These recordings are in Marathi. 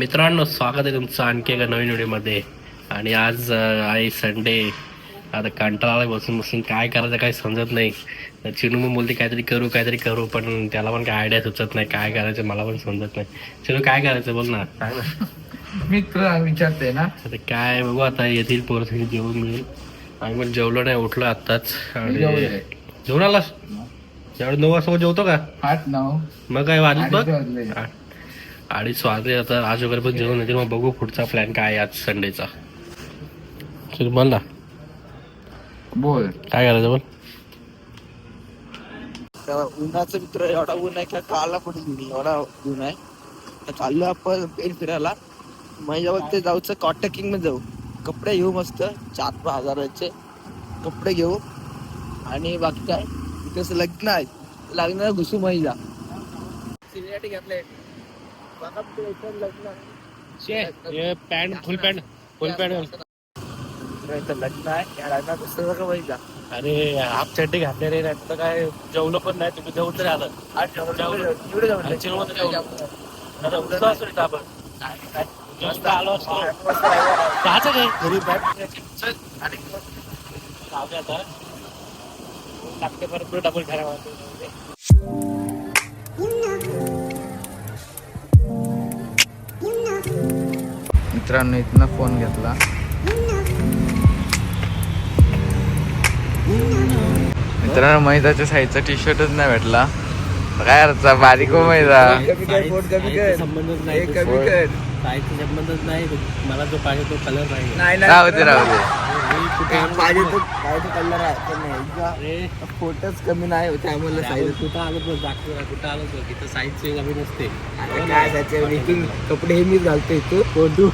मित्रांनो स्वागत आहे तुमचं आणखी एका नवीन व्हिडिओमध्ये. आणि आज आहे संडे आता कंटाळा बसून बसून काय करायचं काही समजत नाही. तर चिनू मग बोलते काहीतरी करू काहीतरी करू. पण त्याला पण काय आयडिया सुचत नाही काय करायचं मला पण समजत नाही. चिनू काय करायचं बोल ना. मी तुला विचारते ना. आता काय बघू आता येतील पोरं सगळी जेवून मिळून. आम्ही पण जेवलो नाही उठलो आत्ताच. आणि. जेवण आलास? त्यावेळी नऊ वाजता जेवतो का? आठ नऊ. मग काय वाजत बघ. आठ- अडीच वाजले आता आज वगैरे पण जेवण येतील मग बघू पुढचा प्लॅन काय आज संडेचा चल बोल ना. बोल. काय करायचं बोल? उन्हाचं मित्र एवढा ऊन आहे का काला पण एवढा ऊन आहे. तर चाललो आपण पेन फिरायला. माझ्या ते जाऊचं कॉटन किंगमध्ये जाऊ. कपडे घेऊ मस्त चार पाच हजाराचे कपडे घेऊ. आणि बाकी काय? तिथे लग्न आहे. लग्नाला घुसू महिला. सिनेमॅटी घेतलंय आहे. Pant full pant full pant. लग्न आहे या लग्नात महिला अरे हाफ चड्डी घातले रे नाही तर काय जेवलं पण नाही तुम्ही जेवण तरी आलं. आज जेवण- आपण. आलो असतो. काय घरी आणि जाऊदे आता. लागते परत डबल मित्रांनो इथनं फोन घेतला. मित्रांनो मैदाच्या साईजचा टी शर्टच नाही भेटला. काय अर्थ बारीक हो मैदा. संबंधच नाही. मला जो पाहिजे तो कलर नाही राहू दे राहू दे. फोटोच कमी नाही होते आम्हाला साईज कुठं आलो बघ दाखव कुठं आलो बघ इथं साईजची कमी नसते. काय त्याच्या इथून कपडे हे मीच घालतो इथं फोटो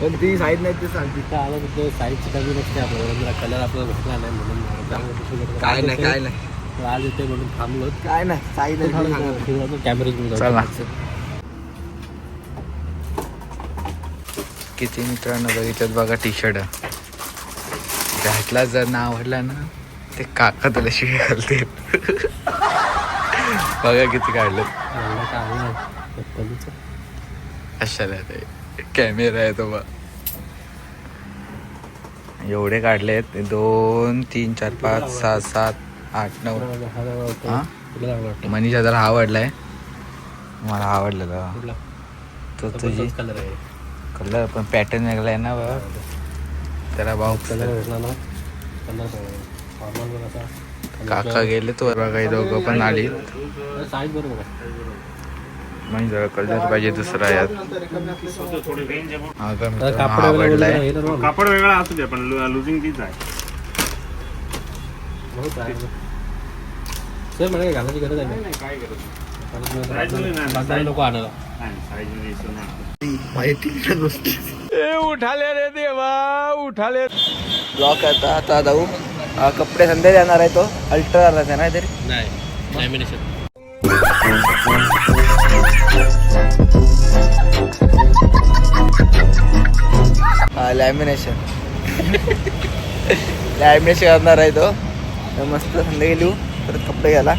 पण ती साईज नाही ते सांगते. तिथं आलो तर साईजची कमी नसते आपल्याला. कलर आपल्याला भेटला नाही म्हणून. काय नाही काय नाही. आज येते म्हणून थांबलो काय नाही साईज नाही. ते सांगत. कॅमेरा घेऊन चला जाऊ. किती मित्रांनो बघितलं बघा टी शर्ट घातला जर ना आवडला ना ते काका त्याला शिवी घालते बघा किती काढलं. कशाला ते? कॅमेरा आहे तो बा एवढे काढले आहेत. दोन तीन चार पाच सहा सात आठ नऊ. हा. मनीषा जरा आवडलाय? मला आवडलेला? तो तुझी कलर आहे. कलर पण पॅटर्न वेगळा आहे ना बा. त्याला भाऊ कलर. भेटला ना. कलर नॉर्मल वर असा काका गेले तो. बघा दोघं पण आली साईज बरोबर म्हणजे जरा कलर पाहिजे दुसरा यात. कापड आवडलाय वेगळा असू दे पण लुझिंग तीच आहे. बहुत आहे. सर मला काही घालायची गरज आहे का? काय नाही, नाही. आणायला. नाही साईजमध्ये इश्यू नाही माहिती नाही गोष्टी ब्लॉक आता आता जाऊ. हा, कपडे संध्या जाणार आहे तो. अल्ट्रा आहे ना तरी. नाही लॅमिनेशन हा लॅमिनेशन लॅमिनेशन करणार आहे तो. मस्त संध्याकाळी लिहू परत कपडे घ्यायला.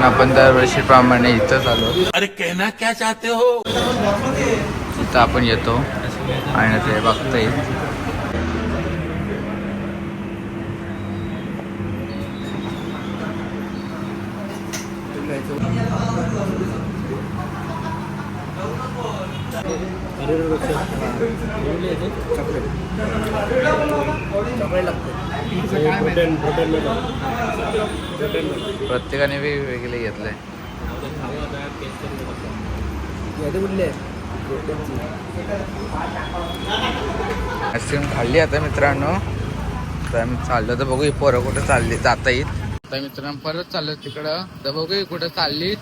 मित्रांनो आपण दरवर्षीप्रमाणे इथंच आलो अरे कहना क्या चाहते हो इथं आपण येतो आणि ते बघता येईल प्रत्येकाने वेगवेगळे घेतलंय आईस्क्रीम खाल्ली आता मित्रांनो. तर आम्ही चाललो. तर बघू पोरं कुठं चालली जाता येईल. आता मित्रांनो परत चाललो तिकडं. तर बघू कुठे कुठं चालली.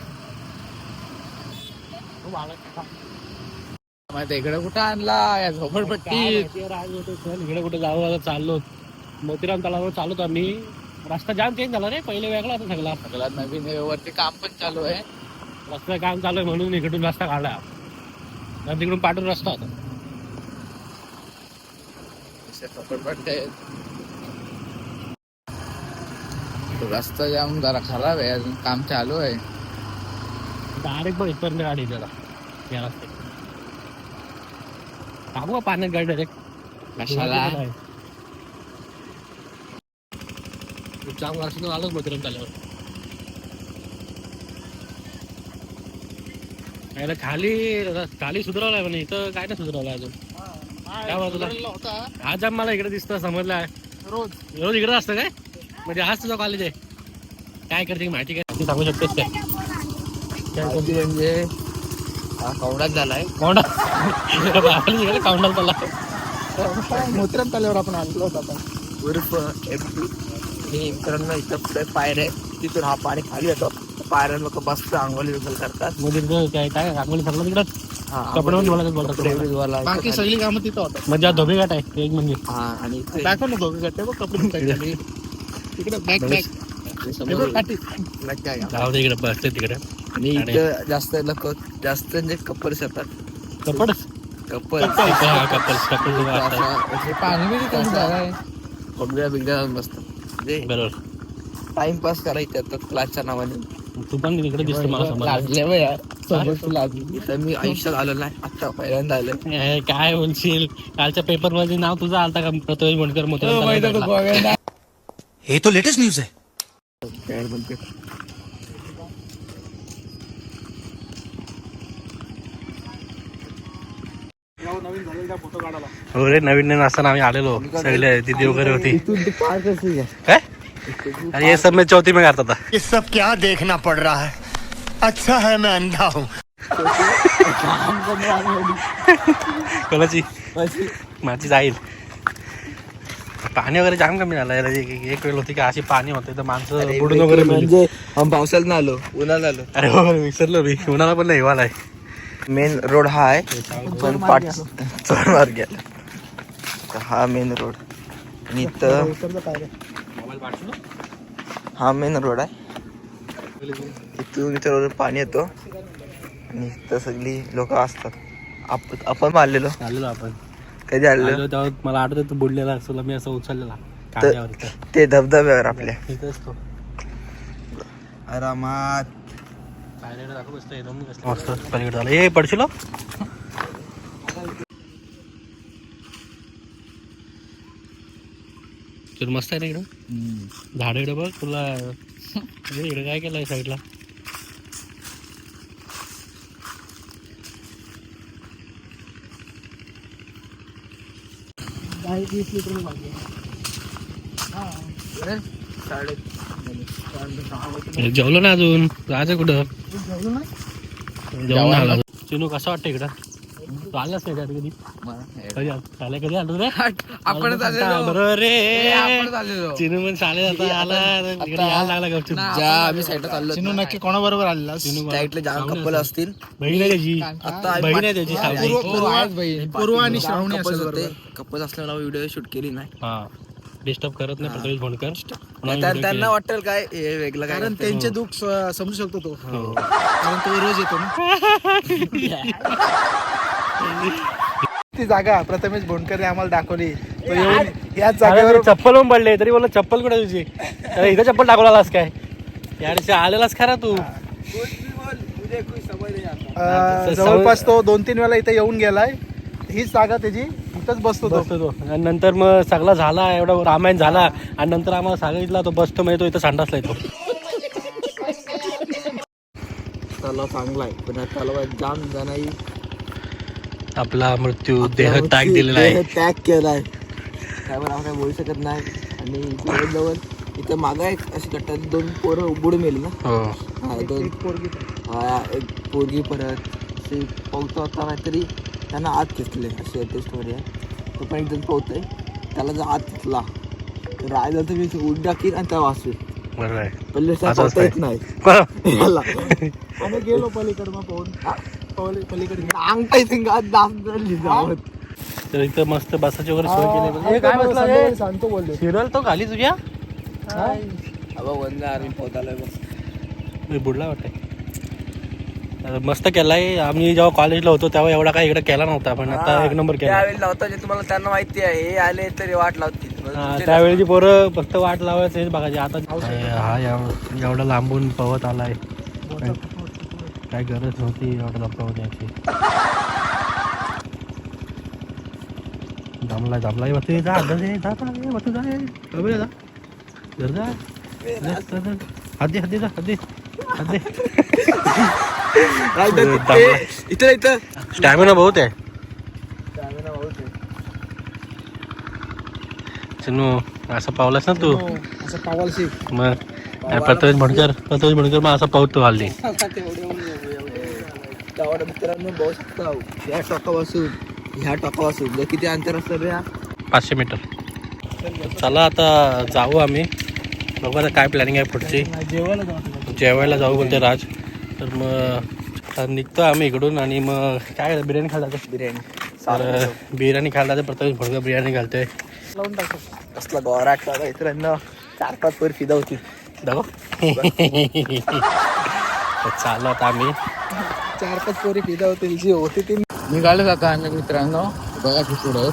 माहिती इकडं कुठं आणला? या झोपडपट्टी इकडे कुठे जाऊ आता चाललो मोतीराम तलावर चाललो आम्ही रस्ता जाम चेंज झाला रे. पहिले वेगळा होता सगळा. सगळ्यात नवीन. वरती काम पण चालू आहे. रस्ता काम चालू आहे म्हणून इकडून रस्ता काढला. तर तिकडून पाठून रस्ता होता. रस्ता जाम जरा खराब आहे. अजून काम चालू आहे. डायरेक्ट बघ इथपर्यंत गाडी त्याला या रस्त्यात. टाकू पाण्यात गाडी डायरेक्ट कशाला? चार वर्षातून आलोच मधुरम झाल्यावर. याला खाली खाली सुधारवलाय म्हणे इथं काय नाही सुधारवलं अजून. काय बाजूला? आज जाम मला इकडे दिसतं समजलं रोज. रोज इकडे असतं काय? म्हणजे आज तुझा कॉलेज आहे. काय करते माहिती काय? तू सांगू शकतेस काय? माहिती म्हणजे? हा कवडाच झालाय. कोंडा इकडे काउंटर चालला मोत्रम तल्यावर आपण आणलो होता आपण. उर्फ एमपी हे मित्रांनो इथं पुढे पायर आहे तिथून हा पाणी खाली येतो. पायऱ्यां लोक मस्त आंघोळी वगैरे करतात. इकडं काय काय रांगोळी सगळं तिकडं हा, बोलतात तुम्हाला. बाकी खाली- सगळी कामं तिथं होतात. म्हणजे हा धोबी घाट आहे एक म्हणजे. हा आणि इथे- दाखव ना दोघं गट्टे बघ कपडे आणि तिकडे बॅक बॅक. इथे समोर काठी. नक्की आहे. जाऊ दे इकडे बसते तिकडे. आणि इथं जास्त लोक जास्त म्हणजे कपल्स येतात. कपड कपल कपल कपल पाणी कमी बघड्या बिगड्या मस्त म्हणजे बरोबर. टाइमपास करायचं येतात क्लासच्या नावाने. तू पण तिकडे दिसतो मला समज लाजले यार. लाजली मी आयुष्यात आलो नाही आता पहिल्यांदा आलोय. काय बोलशील कालच्या पेपरमध्ये नाव तुझं आलता का? प्रतोष बनकर मोठं ये तो लेटेस्ट न्यूज है म्हणते? हो रे नवीन नवीन असताना आम्ही आलेलो. सगळे दिदी वगैरे होती. काय? अरे ये सब मैं चौथी में करता था. ये सब क्या देखना पड़ रहा है? अच्छा है मैं अंधा हूँ। कोणाची? माझी. जाईल. पाणी वगैरे जाम कमी झालं. यार. एक एक वेळ होती की अशी पाणी होते तर माणसं बुडून वगैरे मेली. म्हणजे आम्ही पावसाळ्यात ना आलो उन्हाळ्यात आलो. अरे हो विसरलो मी. उन्हाला पण नाही हिवाळा आहे. मेन रोड हा आहे. पण पाठ चढ मार्ग गेला. तर हा मेन रोड आणि इथं हा मेन रोड आहे. इथून इथं रोज पाणी येतो. आणि इथं सगळी लोक असतात. आप आपण मारलेलो. आलेलो आपण. कधी आलेलो? तेव्हा मला आठवत तू बुडलेला असतो मी असं उचललेला. ते धबधब्यावर आपल्या. आरामात. दाखव मस्त पलीकडे झालं. ए पडशील हो? तुला मस्त आहे ना इकडं? झाड इकडं बघ तुला इकडं काय केलंय साईडला अरे जेवलो ना अजून. जायचं कुठं? जेवण आला चिनू कसं वाटतं इकडं? तू आलास नाही कधी? कधी आला? कधी आलो रे. आलेलो. बरोबर रे. चिनू पण आला इकडे यायला लागला गपचूप. आम्ही साईडला चाललो. चिनू नक्की कोणाबरोबर आलेला? चिनू साईडला जाम कपल असतील. बहीण आहे त्याची. आता बहीण आहे त्याची पूर्व आणि श्रावणी कपल असल्यामुळे व्हिडिओ शूट केली नाही. हा. डिस्टर्ब करत नाही प्रथमेश भोंडकर म्हणून त्या- video त्यांना केला. वाटेल काय हे वेगळं काय कारण करतोय. त्यांचे दुःख स- समजू शकतो तो. हो. कारण तो रोज येतो ना. ती जागा प्रथमेश भोंडकर आम्हाला दाखवली. तो येऊन याच अरे जागेवर मी चप्पल पण पडले तरी बोला चप्पल कुठे तुझी? अरे इथं चप्पल टाकून आलास काय? यार आलेलास खरा तू. अं, जवळपास तो दोन तीन वेळा इथे येऊन गेलाय. हीच जागा त्याची इथंच बसतो तो. बसतो तो. आणि नंतर मग सगळा झाला एवढा रामायण झाला आणि नंतर आम्हाला सांगितला तो बसतो म्हणजे तो इथं संडासला येतो. तलाव चांगला आहे. पण या तलावात जाम जणाई आपला मृत्यू देह टाक दिलेला आहे. टॅग केलाय. त्यावर आपण बोलू शकत नाही. आणि जवळ जवळ इथं मागा एक अशी कट्ट्यात दोन पोरं बुडून मेली ना. हो. हा दोन. हा एक पोरगी परत. असे पोहतो होता नाहीतरी त्यांना आत घेतले अशी ते स्टोरी आहे तो पण जण पोहतोय त्याला जर आत घेतला तर राहिला तर मी उडी टाकीन आणि त्या वाचू बरोबर आहे. पहिले असं पोहता येत. नाही याला. गेलो पलीकडे मग पाहून. पवली- पलीकडे गेलो. अंगठा धरली. तर इथं मस्त बसाची वगैरे सोय केली हे काय बसला रे? सांगतो बोलले. शिरल तो खाली तुझ्या? अबा वंदे आर्मी पोहतालोय बस मी बुडला वाटतं मस्त केलाय. आम्ही जेव्हा कॉलेजला होतो तेव्हा एवढा काही इकडे केला नव्हता पण आता एक नंबर केला. त्यावेळी लावता जे तुम्हाला त्यांना माहिती आहे हे आले तरी वाट लावतील. हा, त्यावेळेची पोरं फक्त वाट लावायचं हेच बघायचे. आता हा एव- एवढा लांबून पवत आलाय. काय गरज नव्हती एवढा लांब पवत यायची. जमलाय जमलाय मग तू जा जा जा जा जा ए, मग तू जा. ए. कमी जा. घर जा जा, जा, जा. हात दे हात दे जा हात दे हात दे दमलाय. इथं इथं. स्टॅमिना बहुत आहे चिनू असं पावलास ना तू? असं पावाल शिक मग प्रथमेश म्हणकर प्रथमेश म्हणकर मग असा पावतो हल्ली. मित्रांनो बघू शकता ह्या टोकापासून ह्या टोकापासून. जर किती अंतर असतं रे? पाचशे मीटर. चला आता जाऊ आम्ही. बघू आता काय प्लॅनिंग आहे पुढची. जेवायला जाऊ जेवायला जाऊ बोलते राज. तर मग निघतो आम्ही इकडून आणि मग काय बिर्याणी खायला जातो बिर्याणी. बिर्याणी खायला जातो प्रथमेश म्हणकर बिर्याणी घालतोय. लावून टाकतो कसला गोराट लागा मित्रांनो. चार पाच वर फिदा होती दाखव. चालू आता आम्ही. चार पाच पोरी पिदा होतील. जी होती ती निघालो जातो आम्ही मित्रांनो. बघा की पुढे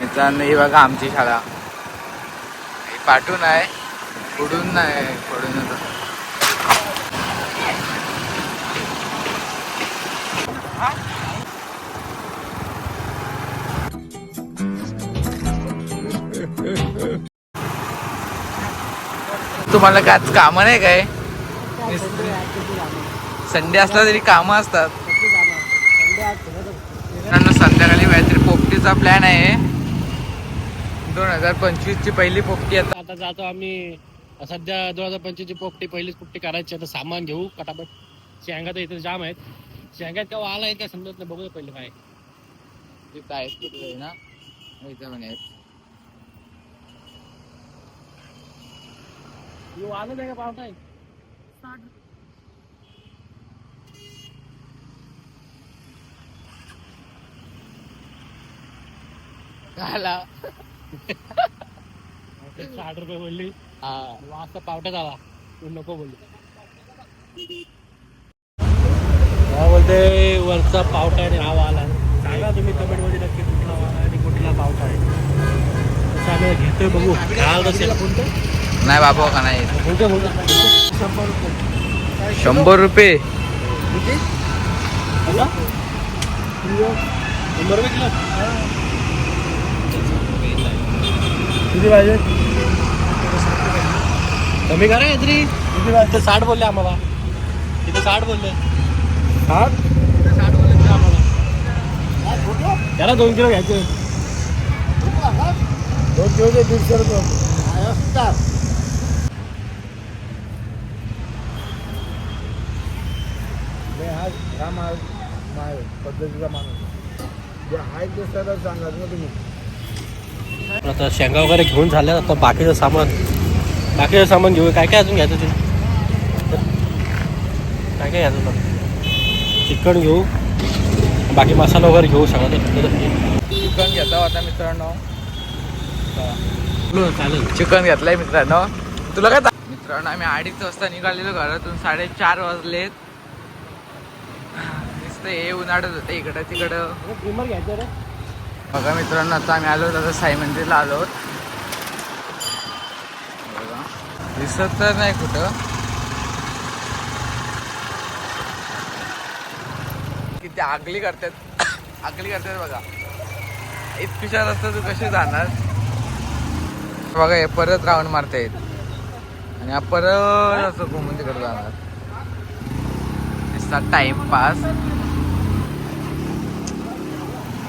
मित्रांनो ही बघा आमची शाळा. पाठून आहे. पुढून नाही पडून तुम्हाला काय कामं नाही काय? संडे असला तरी कामं असतात. मित्रांनो, संध्याकाळी काहीतरी पोपटीचा प्लॅन आहे. दोन हजार पंचवीस ची पहिली पोपटी आता. आता जातो आम्ही सध्या दोन हजार पंचवीसची पोपटी पहिलीच पोपटी करायची आता सामान घेऊ पटापट. शेंगा तर इथे जाम आहेत. शेंगात का वाला आहे काय समजत नाही बघूया पहिले काय. तिकडे ना? इथं आहेत. वालं नाही का पावसा आहे साठ रुपये बोलली वाजता पावट्यात आला. तू नको बोलली काय बोलते वरचा पावटा आणि हा वाला सांगा तुम्ही कमेंटमध्ये नक्की कुठला वाला आणि कुठला पावटा आहे. तसं आम्ही घेतोय बघू. काय असेल? नाही बाबा का नाही? बोलतो बोलतो शंभर रुपये. शंभर रुपये किलो. किती पाहिजे? कमी करा तरी इथे साठ बोलले आम्हाला. इथे साठ बोलले? साठ? साठ बोलले आम्हाला. त्याला दोन किलो घ्यायचे. दोन किलो दीडशे रुपये. हा माल माल पद्धतीचा माणूस. जे आहे ते सरळ सांगा ना तुम्ही. आता शेंगा वगैरे घेऊन झाल्या आता बाकीचं सामान बाकीचं सामान घेऊ काय काय अजून घ्यायचं ते? काय काय घ्यायचं होतं चिकन घेऊ. बाकी मसाला वगैरे घेऊ सगळं चिकन घेतो आता मित्रांनो. चालेल. चिकन घेतलंय मित्रांनो. तुला काय मित्रांनो आम्ही अडीच वाजता निघालेलो घरातून. साडेचार वाजलेत. नुसतं हे उन्हाळत होते इकडं तिकडं ट्रिमर घ्यायचं रे. बघा मित्रांनो आता आम्ही आलो आता साई मंदिरला आलो. दिसत तर नाही कुठं. किती आगली करतात. आगली करतात बघा. इतपिशार असतं तू कशी जाणार? बघा हे परत राऊंड मारता येत आणि हा परत असं घुमून तिकडे जाणार. दिसतात टाइमपास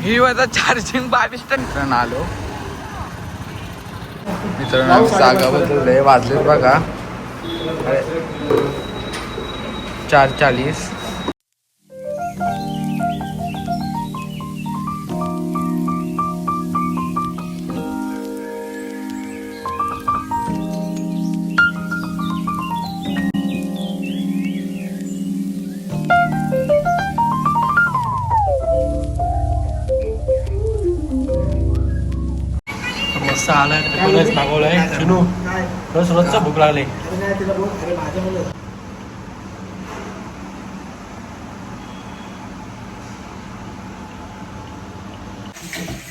ही वजा चार्जिंग बावीस टन आलो. मित्रांनो जागा लय वाजलेत बघा. चार चाळीस मस्त आलाय रस मागवलाय शिनू रस रोजचा भूक लागले. बोल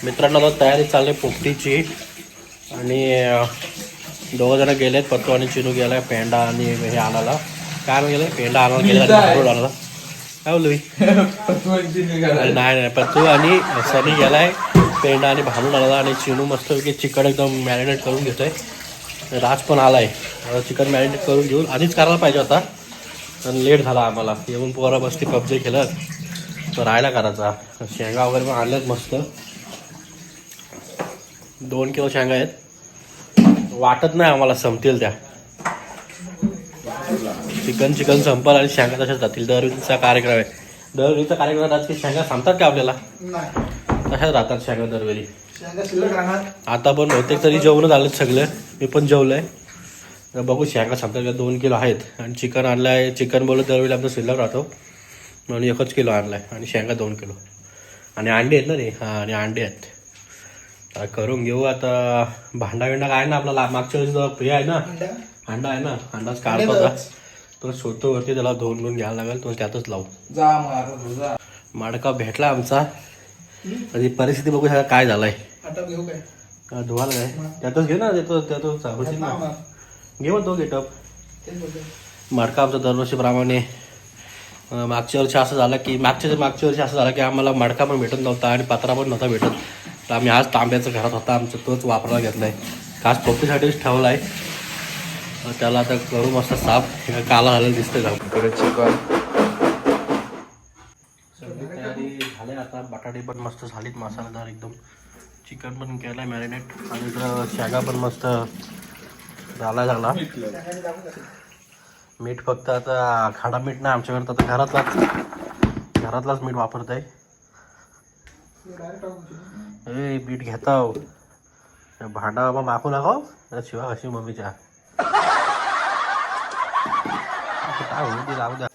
मित्रांनो आता तयारी चालली पोपटीची. आणि दोघं जण गेलेत पत्तू आणि चिनू गेलाय पेंडा आणि हे आणायला. काय गेले? पेंडा आणायला गेले आणायला. काय अरे नाही नाही पत्तू आणि सनी गेलाय. पेंडा आणि भांडून आणायला आणि चिनू मस्तपैकी चिकन एकदम मॅरिनेट करून घेतो आहे राज पण आलाय. आता चिकन मॅरिनेट करून घेऊन आधीच करायला पाहिजे होता. पण लेट झाला आम्हाला. येऊन पोरा बसती कब्जे केलं तर राहायला करायचा. शेंगा वगैरे पण आणल्यात मस्त. दोन किलो शेंगा आहेत. वाटत नाही आम्हाला संपतील त्या. चिकन चिकन संपल आणि शेंगा तशाच जातील. दरवीचा कार्यक्रम आहे. दरवीचा कार्यक्रम राहतात की शेंगा संपतात का आपल्याला? तशाच राहतात शेंगा दरवेळी? शेंगा शिल्लक राहणार. आता पण बहुतेक तरी जेवण झालं सगळे. मी पण जेवलंय. तर बघू शेंगा संपतात का दोन किलो आहेत. आणि चिकन आणलाय. चिकन बोलत दरवेळी आमचा शिल्लक राहतो. म्हणून एकच किलो आणलाय. आणि शेंगा दोन किलो. आणि अंडे आहेत ना रे? हां आणि अंडे आहेत. आता करून घेऊ आता. भांडा बिंडा काय ना आपला मागच्या वेळेस हे आहे ना? अंडा? आहे ना? अंडाच काढतो होता तो शोधतो वरती त्याला धुवून घेऊन घ्यायला लागेल. तो त्यातच लावू. जा. माडका भेटला आमचा. आणि परिस्थिती बघू शकता काय झालाय. आता घेऊ काय? हा, धुवायला काय? त्यातच घे ना देतो त्यातच होशील ना घे मग तो गेटअप. माडका आमचा दरवर्षीप्रमाणे. अं, मागच्या वर्षी असं झालं की मागच्या मागच्या वर्षी असं झालं की आम्हाला मडका पण भेटत नव्हता आणि पत्रा पण नव्हता भेटत. तर आम्ही आज तांब्याचा घरात होता. आमचा तोच वापरायला घेतलाय. खास पोपटीसाठीच ठेवला आहे त्याला आता करू मस्त साफ. हे काला झालेलं दिसतं का परत चिकन सगळी आहे. आता बटाटे पण मस्त झालीत मसालेदार एकदम. चिकन पण केलं आहे मॅरिनेट आणि इकडं शेगा पण मस्त झाला झाला. मीठ फक्त आता खाडा मीठ नाही आमच्याकडे तर आता घरातलाच घरातलाच मीठ वापरत आहे ए मीठ घेता भांडा बाबा मागू नका. शिवा कशी मम्मीच्या. काय होईल ते जाऊ द्या.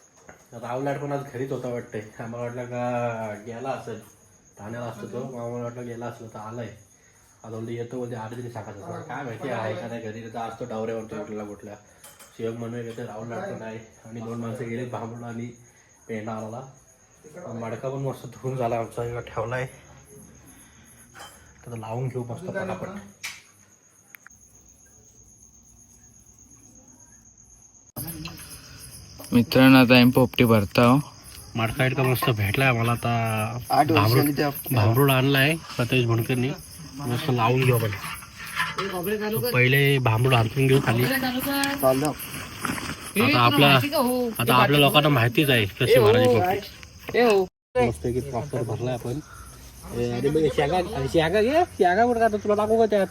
रावलाट पण आज घरीच होता वाटतंय. आम्हाला वाटलं का गेला असेल. ठाण्याला असतो तो. आम्हाला वाटलं गेला असलं तर आलाय. आता म्हणतो येतो म्हणजे आठ दिवस होता काय माहिती आहे का नाही घरी? तर आज तो डावरे म्हणतो कुठला कुठल्या शिवक म्हणून येते रावलाट पण आहे. आणि दोन माणसं गेले भांबून आणि पेंडा आला मडका पण मस्त धुवून झाला आमचा. इकडं ठेवलाय. तर लावून घेऊ मस्त पटापट मित्रांनो आता आम्ही पोपटी भरता मडका इतका मस्त भेटलाय आम्हाला आता भांबरूड आणलाय सतेज भुणकरनी मस्त लावून घेऊ आपण. पहिले भांबरूड आणून घेऊ खाली. आता आपला आता आपल्या लोकांना माहितीच आहे कशी मारायची पपटी मस्त की प्रॉपर भरलाय आपण. अरे बघ, शेंगा शेंगा घे शेंगा कुठं का तुला टाकू का त्यात?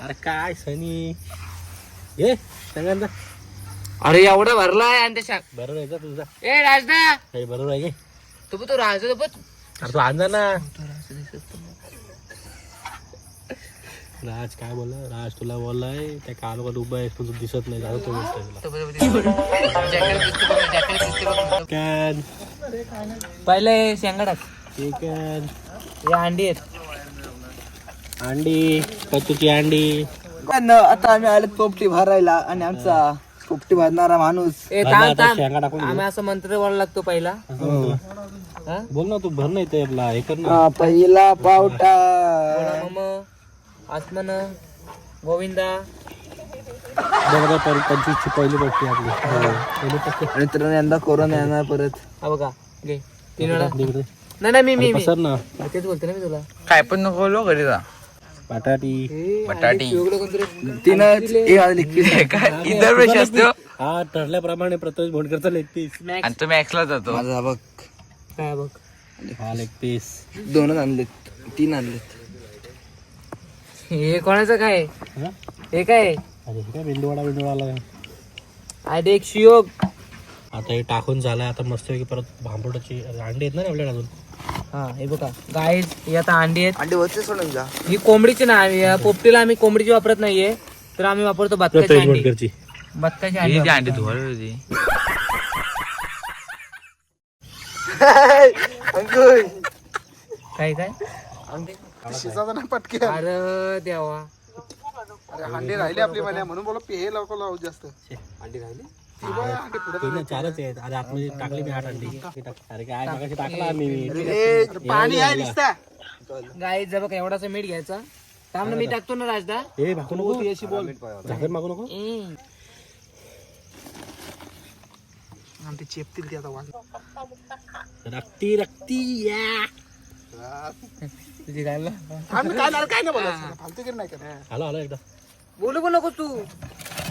अरे काय सनी? घे शेंगांचा. अरे एवढा भरलाय आणि त्या शाक बरोबर आहे का तुझा? ए राजदा! हे बरोबर आहे घे तू तू राज तू अरे तू आणजा ना. राज काय बोलला? राज तुला बोललाय त्या कालोखात उभा आहे पण तू दिसत नाही. जाऊ तो बोलतोय चिकन पहिले शेंगा टाक. चिकन हे अंडी आहेत. अंडी पत्तूची अंडी. पण आता आम्ही आले पोपटी भरायला आणि आमचा पोपटी भरणारा माणूस. ए भर थांब ना आता थांब. शेंगा टाकून आम्ही असं मंत्र बोलायला लागतो पहिला. हा? बोल ना तू भर नाही ते आपला हे कर ना. हा, पहिला पावटा. मम. आसमान गोविंदा. पर पंचवीसची पहिली पट्टी आपली. पहिली पट्टी आणि तर यंदा कोरोना येणार परत. हा बघा. घे. तीन वेळा. इकडे. नाही नाही मी मी मी. पसर ना. तेच बोलते ना मी तुला. काय पण नको लो घरी जा. बटाटी. बटाटी. इतर वेळेस असतो? हा ठरल्याप्रमाणे प्रथमेश भोंडकरचा लेग पीस आणि तो मॅक्सला जातो. माझा बघ. काय बघ. हा लेग पीस दोनच आणलेत. तीन आणलेत. हे कोणाचं काय? हे? काय? अरे हे काय बिंदूवाडा बिंदूवाडा आधी एक शियोग. आता हे टाकून झालंय आता मस्त परत भांबुडाची अंडी आहेत ना रे आपल्याकडे अजून. हा हे बघा. गाईज ही आता अंडी आहेत. अंडे वरचे सोडून जा. ही कोंबडीची ना या पोपटीला आम्ही कोंबडीची वापरत नाहीये तर आम्ही वापरतो बदकाची अंडी. बदकाची अंडी ही जी अंडी वापरतो. धुवायला होती. अंकुश. काय काय? पटके अरे देवा. अरे हांडी राहिली आपली मला म्हणून बोला हे लवकर लावू जास्त. चारच. आहेत. अरे आतमध्ये टाकली मी आठ अंडी. अरे काय मगाशी टाकला आम्ही पाणी आहे दिसता. गाई जर बघ एवढासा मीठ घ्यायचा. थांब ना मी टाकतो ना राजदा. ए भाकू नको. अशी बोल. झाकण मागू नको. ते चेपतील ते आता रक्ती रक्ती या. तुझी गायला आम्ही काय नाही काय नाही बोलायचं. फालतूगिरी नाही करत. आलो आलो एकदा. बोलू पण नको तू.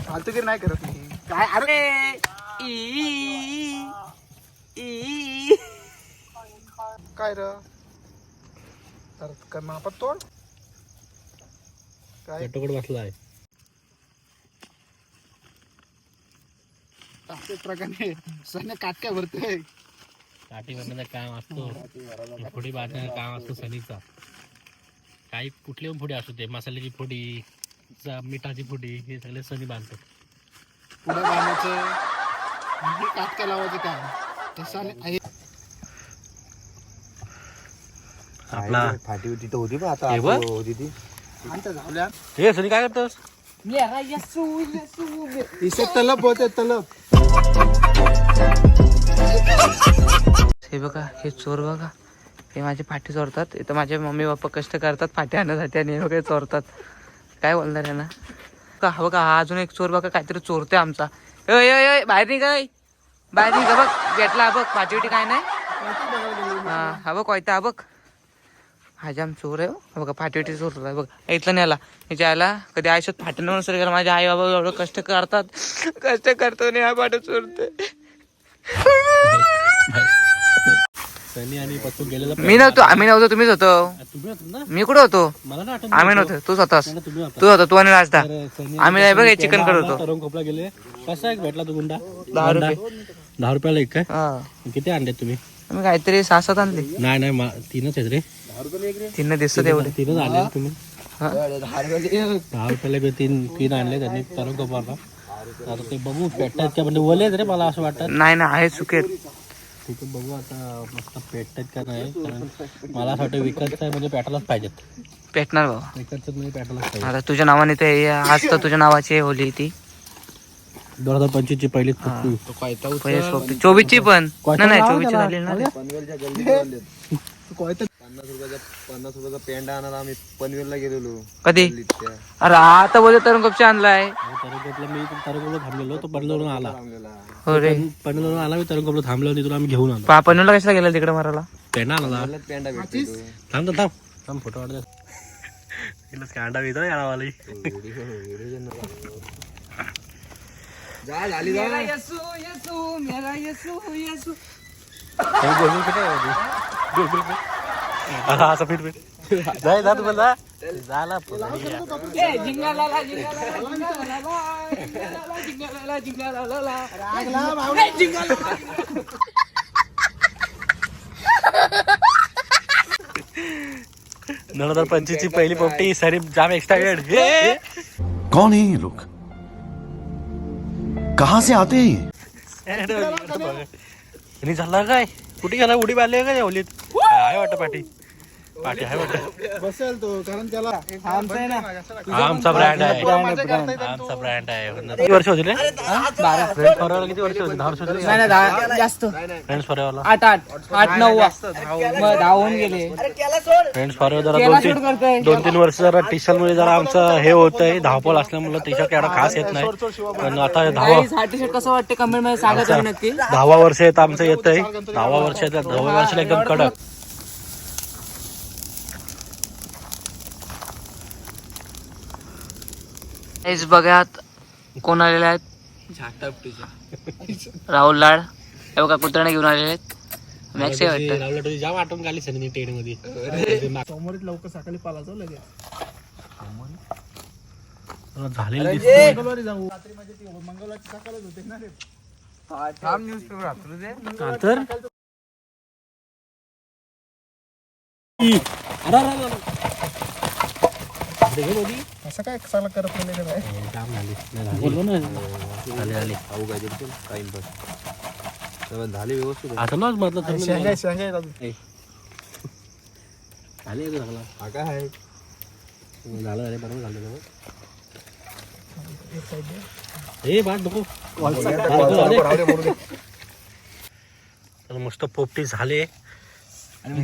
फालतूगिरी नाही करत मी. काय? अरे! ई, ई. काय र? तर काय मापात तोड. काय? कटोकट बसला आहे असे प्रकारे काटक्या भरतोय. काठी बनण्याचं काम असतो. फुडी बांधण्याचं काम असतो सनीचा काही कुठली पण फुडी असू दे मसाल्याची फुडी जा- मिठाची फुडी हे सगळे सनी बांधतो पुढे बांधायचं आणि काटक्या लावायचं काम. ते साले आहे. आपला. फाटी होती तर होती पण हे बघ. होती ती. हे सनी काय करतोस? इसे तलब होते तलब हे बघा हे चोर बघा. हे माझे फाटे चोरतात. इथं माझे मम्मी पप्पा कष्ट करतात फाटे आणण्यासाठी आणि हे वगैरे चोरतात. काय बोलणार आहे ना का? हा का? हा अजून एक चोर बघा काहीतरी चोरते आमचा. ए, ए, ए, बाहेर निघाय बाहेर निघा बघ. भेटला बघ फाटी काय नाही. हा हा बघ कोयता हा बघ. हा जाम चोर आहे हो. बघा फाटी चोर चोरला बघ. इथलं नाही आला याच्या कधी आयुष्यात फाटण नव्हतं सर माझ्या आई बाबा एवढं कष्ट करतात. कष्ट करतो आणि हा फाट चोरते सनी आणि पत्तू गेलेला मी नव्हतो आम्ही नव्हतो तुम्हीच होतो. तुम्ही होता ना? मी कुठे होतो? मला ना आठवण आम्ही नव्हतो तू स्वतःच. नाही, तुम्ही होता. तू होता तू आणि राजदा. तर सनी आम्ही नाही बघ हे चिकन करत होतो. तरुण खोपला गेले. कसा एक भेटला तू गुंडा? दहा गुंडा? रुपये. दहा रुपयाला एक काय? हा. किती अंडे तुम्ही? आम्ही काहीतरी सहा सात आणले. नाही नाही मा- तीनच आहेत रे. तीन दिसत एवढे तीनच आणले तुम्ही? दहा रुपयाला बी तीन तीन आणले त्यांनी तरुण खोपाला. आता ते बघू पेटतात का? म्हणजे ओले आहेत रे मला असं वाटतं. नाही ना आहे चुकेत तिथे बघू आता मस्त पेटतात का नाही. कारण मला असं वाटतं विकतचं आहे म्हणजे पेटायलाच पाहिजेत. पेटणार बाबा. विकतचं म्हणजे पेटायलाच पाहिजे आता तुझ्या नावाने ते आज तर तुझ्या नावाची होली ती. दोन हजार पंचवीस ची पहिली सोपी चोवीसची पण. नाही नाही चोवीसची झाली ना रे. पन्नास रुपयाचा पेंडा आणायला आम्ही पनवेलला गेलेलो. कधी? त्या. अरे आता बोलतो तरुण कपची आणलाय. तरुण मी तरुण थांबलेलो तो पनवेलवरून आला. हो रे पनवेलवरून आला मी तरुण कपडे थांबलो तिथून आम्ही घेऊन आलो. पापनूला कशाला गेला तिकडे मारायला? पेंडा आला थांब थांब थांब. फोटो काढ इलाच कांडा विचार याला वाली. जा झाली जा. असं फिट फिट जाय जा तू बोला झाला दोन हजार पंचवीस ची पहिली पोपटी सरी जाम एक्स्ट्रा वेळ हे कौन है ये लोग कहां से आते हैं झाला काय कुठे गेला उडी मारली काय ओलीत आहे वाटतं पाठी पाठी आहे वाटतं बसेल तो कारण त्याला हा आमचा ब्रँड आहे. आमचा ब्रँड आहे. किती वर्ष होती रे फ्रेंड्स फॉरवर किती वर्ष होती दहा वर्ष होती नाही नाही जास्त. फ्रेंड्स फॉरवर आठ आठ. आठ नऊ मग दहा होऊन गेले. फ्रेंड्स फॉरवर जरा दोन तीन दोन तीन वर्ष जरा टी शर्ट मुळे जरा आमचं हे होतंय धावपळ असल्यामुळे टी शर्ट एवढा खास येत नाही पण आता दहावा हा टी शर्ट कसं वाटतं? कमेंटमध्ये सांगा तुम्ही नक्की. दहावा वर्ष येत आमचं येतंय. दहावा वर्ष येत दहावा वर्षाला एकदम कडक. हेच बघात कोण आलेले आहेत. राहुल लाड. हे बघा कुत्र्याने घेऊन आलेले आहेत. मॅक्स वाटतं. जाम आठवण आली सनी ट्रेन मध्ये सोमवारीच लवकर सकाळी लगेच. झालेली मंगळवारी जाऊ. रात्री म्हणजे ती मंगळवारची सकाळच होते ना रे. का तर ई, अरे, अरे, अरे, मोदी. असं काय चांगलं करत नाही रे बाई. हे जाम झाली. नाही झाली. बोललो ना. झाली झाली. खाऊ काय तरी झाले व्यवस्थित? आता म्हटलं तर शेंगा आहे, शेंगा आहे अजून. झाली आहे लागला हा काय आहे? झालं झालं. बरोबर झालं बरोबर. हे नको. तर मस्त पोपटी झाले.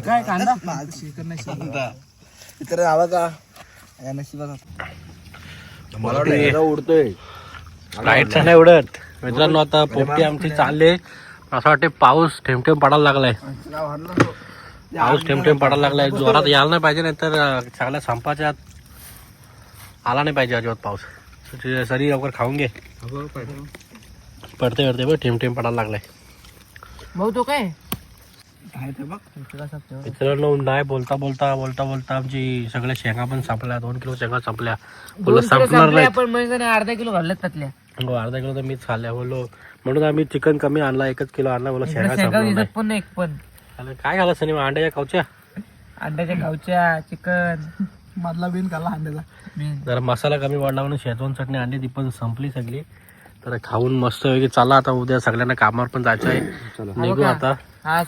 काय कांदा? मित्र आवा का? या नशिबात मला उडतोय. लाईटचा नाही उडत. मित्रांनो आता पोपटी आमची चालले. असं वाटते पाऊस थेंब पडायला लागलाय. पाऊस थेंब पडायला लागलाय. जोरात यायला नाही पाहिजे नाही तर चांगल्या संपाच्या आला नाही पाहिजे अजिबात पाऊस. शरीर लवकर खाऊन घे. पडते पडते बघ थेंब पडायला लागलाय. भाऊ तो काय? मित्रांनो नाही बोलता बोलता बोलता बोलता आमची सगळ्या शेंगा पण संपल्या. दोन किलो शेंगा संपल्या. बोललो संपणार नाही पण मग अर्धा किलो घालत त्यातल्या. हो अर्धा किलो तर मीच खाल्ल्या. बोललो म्हणून आम्ही चिकन कमी आणला एकच किलो आणला. बोला शेंगा पण एक पण. काय घाला सनी अंड्याच्या खाऊच्या? अंड्याच्या गावच्या चिकन. मधला बिन काला अंड्याचा. जरा मसाला कमी वाढला म्हणून शेजवान चटणी अंडी ती पण संपली सगळी. तर खाऊन मस्त वगैरे चला आता. उद्या सगळ्यांना कामावर पण जायचं आहे. निघू आता. हा